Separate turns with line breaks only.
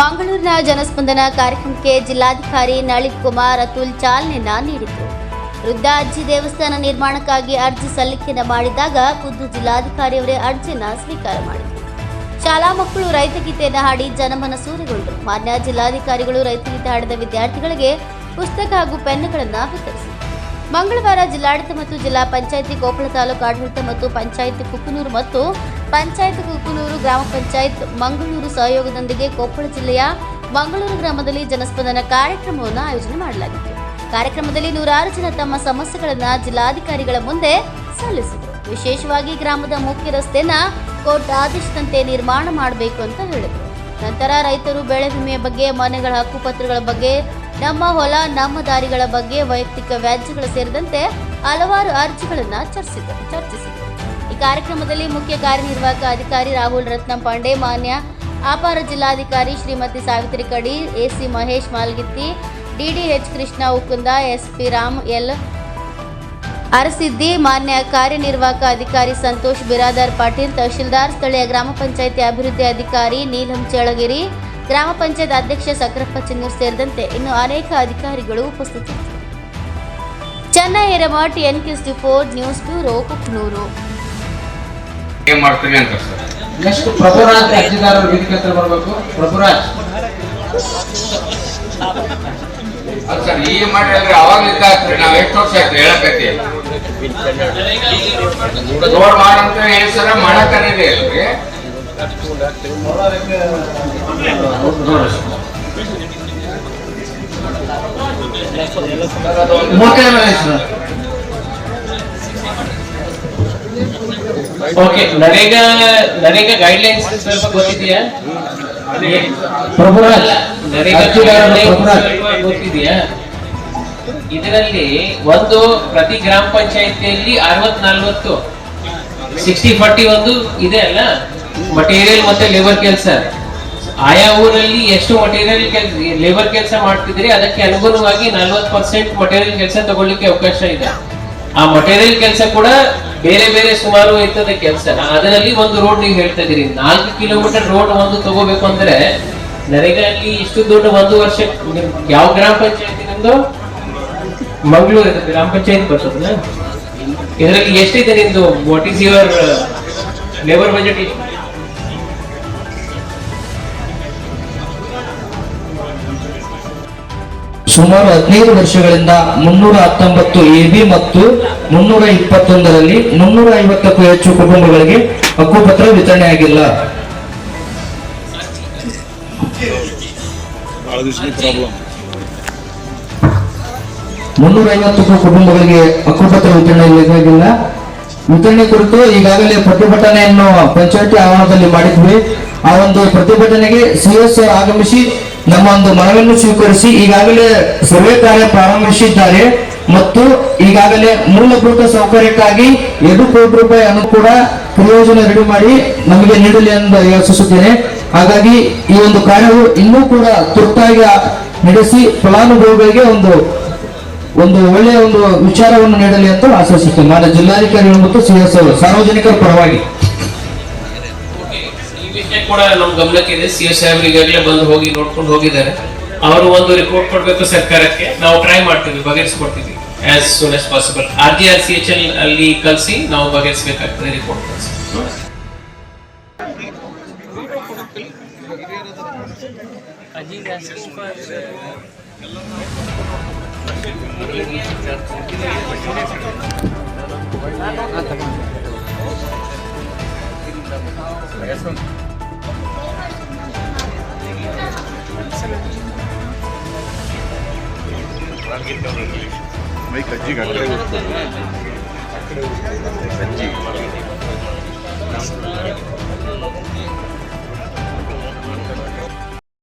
ಮಂಗಳೂರಿನ ಜನಸ್ಪಂದನ ಕಾರ್ಯಕ್ರಮಕ್ಕೆ ಜಿಲ್ಲಾಧಿಕಾರಿ ನಳಿನ್ ಕುಮಾರ್ ಅತುಲ್ ಚಾಲನೆ ನೀಡಿದರು. ವೃದ್ಧ ಅಜ್ಜಿ ದೇವಸ್ಥಾನ ನಿರ್ಮಾಣಕ್ಕಾಗಿ ಅರ್ಜಿ ಸಲ್ಲಿಕೆಯನ್ನ ಮಾಡಿದಾಗ ಖುದ್ದು ಜಿಲ್ಲಾಧಿಕಾರಿಯವರೇ ಅರ್ಜಿಯನ್ನ ಸ್ವೀಕಾರ ಮಾಡಿದರು. ಶಾಲಾ ಮಕ್ಕಳು ರೈತಗೀತೆಯನ್ನ ಹಾಡಿ ಜನಮನ ಸೂರೆಗೊಂಡರು ಮಾನ್ಯ ಜಿಲ್ಲಾಧಿಕಾರಿಗಳು ರೈತಗೀತೆ ಹಾಡಿದ ವಿದ್ಯಾರ್ಥಿಗಳಿಗೆ ಪುಸ್ತಕ ಹಾಗೂ ಪೆನ್ನುಗಳನ್ನು ವಿತರಿಸಿದರು. ಮಂಗಳವಾರ ಜಿಲ್ಲಾಡಳಿತ ಮತ್ತು ಜಿಲ್ಲಾ ಪಂಚಾಯಿತಿ ಕೊಪ್ಪಳ ತಾಲೂಕು ಆಡಳಿತ ಮತ್ತು ಪಂಚಾಯಿತಿ ಕುಕ್ಕನೂರು ಮತ್ತು ಪಂಚಾಯತ್ ಕುಕ್ಕನೂರು ಗ್ರಾಮ ಪಂಚಾಯತ್ ಮಂಗಳೂರು ಸಹಯೋಗದೊಂದಿಗೆ ಕೊಪ್ಪಳ ಜಿಲ್ಲೆಯ ಮಂಗಳೂರು ಗ್ರಾಮದಲ್ಲಿ ಜನಸ್ಪಂದನ ಕಾರ್ಯಕ್ರಮವನ್ನು ಆಯೋಜನೆ ಮಾಡಲಾಗಿತ್ತು. ಕಾರ್ಯಕ್ರಮದಲ್ಲಿ ನೂರಾರು ಜನ ತಮ್ಮ ಸಮಸ್ಯೆಗಳನ್ನು ಜಿಲ್ಲಾಧಿಕಾರಿಗಳ ಮುಂದೆ ಸಲ್ಲಿಸಿದರು. ವಿಶೇಷವಾಗಿ ಗ್ರಾಮದ ಮುಖ್ಯ ರಸ್ತೆನ ಕೋರ್ಟ್ ಆದೇಶದಂತೆ ನಿರ್ಮಾಣ ಮಾಡಬೇಕು ಅಂತ ಹೇಳಿದರು. ನಂತರ ರೈತರು ಬೆಳೆ ವಿಮೆಯ ಬಗ್ಗೆ, ಮನೆಗಳ ಹಕ್ಕುಪತ್ರಗಳ ಬಗ್ಗೆ, ನಮ್ಮ ಹೊಲ, ನಮ್ಮ ದಾರಿಗಳ ಬಗ್ಗೆ ವೈಯಕ್ತಿಕ ವ್ಯಾಜ್ಯಗಳು ಸೇರಿದಂತೆ ಹಲವಾರು ಅರ್ಜಿಗಳನ್ನು ಚರ್ಚಿಸಿದರು ಚರ್ಚಿಸಿದರು. ಕಾರ್ಯಕ್ರಮದಲ್ಲಿ ಮುಖ್ಯ ಕಾರ್ಯನಿರ್ವಾಹಕ ಅಧಿಕಾರಿ ರಾಹುಲ್ ರತ್ನ ಪಾಂಡೆ, ಮಾನ್ಯ ಅಪಾರ ಜಿಲ್ಲಾಧಿಕಾರಿ Shrimati Savitri Kadi, AC Mahesh Malgitti, DDH Krishna Ukunda, SP Ram L Arasiddi, ಮಾನ್ಯ ಕಾರ್ಯನಿರ್ವಾಹಕ ಅಧಿಕಾರಿ ಸಂತೋಷ್, ಬಿರಾದಾರ್ ಪಾಟೀಲ್, ತಹಶೀಲ್ದಾರ್, ಸ್ಥಳೀಯ ಗ್ರಾಮ ಪಂಚಾಯಿತಿ ಅಭಿವೃದ್ಧಿ ಅಧಿಕಾರಿ ನೀಲಂ ಚೇಳಗಿರಿ ಗ್ರಾಮ ಪಂಚಾಯತ್ ಅಧ್ಯಕ್ಷ ಸಕ್ರಪ್ಪ ಚಿನ್ನೂರ್ ಸೇರಿದಂತೆ ಇನ್ನು ಅನೇಕ ಅಧಿಕಾರಿಗಳು ಉಪಸ್ಥಿತರಿದ್ದರು. Chennai Hiremath N news bureau, Kuknoor.
ಏನ್ ಮಾಡ್ತೀವಿ ಅಂತ ಸರ್?
ನೆಕ್ಸ್ಟ್ ಪ್ರಭುರಾಜ್ ಅರ್ಜಿದಾರರು ವೇದಿಕೆ ಹತ್ರ ಬರಬೇಕು. ಪ್ರಭುರಾಜ್.
ಅಲ್ಲ ಸರ್ ಈ ಮಾಡಿ ಅಂದ್ರೆ ಅವಾಗ್ಲಿದ್ದ ಆಗ್ತದೆ. ನಾವ್ ಎಷ್ಟು ವರ್ಷ ಆಯ್ತು ಹೇಳಕತ್ತಿ? ನೋಡ್ ಮಾಡಂತ ಏನ್ ಸರ ಮಾಡಕ್ಕನೇ ಅಲ್ರಿ
ಮೊಟ್ಟೆ ಮಹೇಶ್
ಓಕೆ ನರೇಗಾ ನರೇಗಾ ಗೈಡ್ಲೈನ್ಸ್ ಸ್ವಲ್ಪ ಗೊತ್ತಿದೆಯಾ? ಗೊತ್ತಿದೆಯಾ? ಇದರಲ್ಲಿ ಒಂದು ಪ್ರತಿ ಗ್ರಾಮ ಪಂಚಾಯತಿಯಲ್ಲಿ ಅರವತ್ ನಲ್ವತ್ತು ಸಿಕ್ಸ್ಟಿ ಫಾರ್ಟಿ ಒಂದು ಇದೆ ಅಲ್ಲ? ಮಟೀರಿಯಲ್ ಮತ್ತೆ ಲೇಬರ್ ಕೆಲಸ. ಆಯಾ ಊರಲ್ಲಿ ಎಷ್ಟು ಮಟೀರಿಯಲ್ ಕೆಲಸ ಲೇಬರ್ ಕೆಲಸ ಮಾಡ್ತಿದ್ರಿ ಅದಕ್ಕೆ ಅನುಗುಣವಾಗಿ ನಲ್ವತ್ ಪರ್ಸೆಂಟ್ ಮಟೀರಿಯಲ್ ಕೆಲಸ ತಗೊಳ್ಳಿಕ್ಕೆ ಅವಕಾಶ ಇದೆ. ಆ ಮಟೀರಿಯಲ್ ಕೆಲಸ ಕೂಡ ಬೇರೆ ಬೇರೆ ಸುಮಾರು ಇರ್ತದೆ ಕೆಲಸ. ಅದರಲ್ಲಿ ಒಂದು ರೋಡ್ ನೀವು ಹೇಳ್ತಾ ಇದೀರಿ ನಾಲ್ಕು ಕಿಲೋಮೀಟರ್ ರೋಡ್ ಒಂದು ತಗೋಬೇಕು ಅಂದ್ರೆ ನರೇಗಾ ಅಲ್ಲಿ ಇಷ್ಟು ದೊಡ್ಡ ಒಂದು ವರ್ಷ ಯಾವ ಗ್ರಾಮ ಪಂಚಾಯತಿ ನಿಮ್ದು? ಮಂಗಳೂರು ಗ್ರಾಮ ಪಂಚಾಯತ್ ಬರ್ತದ ಇದರಲ್ಲಿ ಎಷ್ಟಿದೆ ನಿಮ್ದು? What is your labour budget
ಸುಮಾರು ಹದಿನೈದು ವರ್ಷಗಳಿಂದ ಮುನ್ನೂರ ಹತ್ತೊಂಬತ್ತು ಎಬಿ ಮತ್ತು ಮುನ್ನೂರ ಇಪ್ಪತ್ತೊಂದರಲ್ಲಿ ಮುನ್ನೂರ ಐವತ್ತಕ್ಕೂ ಹೆಚ್ಚು ಕುಟುಂಬಗಳಿಗೆ ಹಕ್ಕುಪತ್ರ ವಿತರಣೆಯಾಗಿಲ್ಲ ಮುನ್ನೂರ ಐವತ್ತಕ್ಕೂ ಕುಟುಂಬಗಳಿಗೆ ಹಕ್ಕುಪತ್ರ ವಿತರಣೆಯಾಗಿಲ್ಲ ವಿತರಣೆ ಕುರಿತು ಈಗಾಗಲೇ ಪ್ರತಿಭಟನೆಯನ್ನು ಪಂಚಾಯತಿ ಆವರಣದಲ್ಲಿ ಮಾಡಿದ್ವಿ. ಆ ಒಂದು ಪ್ರತಿಭಟನೆಗೆ ಸಿಎಸ್ ಆಗಮಿಸಿ ನಮ್ಮ ಒಂದು ಮನವಿಯನ್ನು ಸ್ವೀಕರಿಸಿ ಈಗಾಗಲೇ ಸರ್ವೆ ಕಾರ್ಯ ಪ್ರಾರಂಭಿಸಿದ್ದಾರೆ ಮತ್ತು ಈಗಾಗಲೇ ಮೂಲಭೂತ ಸೌಕರ್ಯಕ್ಕಾಗಿ ಎರಡು ಕೋಟಿ ರೂಪಾಯಿ ಅನ್ನು ಕೂಡ ಪ್ರಯೋಜನ ರೆಡಿ ಮಾಡಿ ನಮಗೆ ನೀಡಲಿ ಎಂದು ಯೋಚಿಸುತ್ತೇನೆ ಹಾಗಾಗಿ ಈ ಒಂದು ಕಾರ್ಯವು ಇನ್ನೂ ಕೂಡ ತುರ್ತಾಗಿ ನಡೆಸಿ ಫಲಾನುಭವಿಗಳಿಗೆ ಒಂದು ಒಂದು ಒಳ್ಳೆಯ ಒಂದು ವಿಚಾರವನ್ನು ನೀಡಲಿ ಅಂತ ಆಶಿಸುತ್ತೇನೆ. ನಾನು ಜಿಲ್ಲಾಧಿಕಾರಿಗಳು ಮತ್ತು ಸಿಎಸ್ ಸಾರ್ವಜನಿಕರ ಪರವಾಗಿ.
ಕೂಡ ನಮ್ ಗಮನಕ್ಕೆ ಇದೆ. ಸಿ ಎಸ್ ಸಾಹೇಬ್ರು ಈಗಾಗಲೇ ಬಂದು ಹೋಗಿ ನೋಡ್ಕೊಂಡು ಹೋಗಿದ್ದಾರೆ. ಅವರು ಒಂದು ರಿಪೋರ್ಟ್ ಕೊಡ್ಬೇಕು ಸರ್ಕಾರಕ್ಕೆ. ನಾವು ಟ್ರೈ ಮಾಡ್ತೀವಿ, ಬಗೆಹರಿಸ್ಕೊಡ್ತೀವಿ. As soon as possible R G R C H L ಅಲ್ಲಿ ಕಲಿಸಿ ನಾವು ಬಗೆಹರಿಸಬೇಕಾಗ್ತದೆ ರಿಪೋರ್ಟ್ ಕಳಿಸಿ.
I'll get down and Make a jig and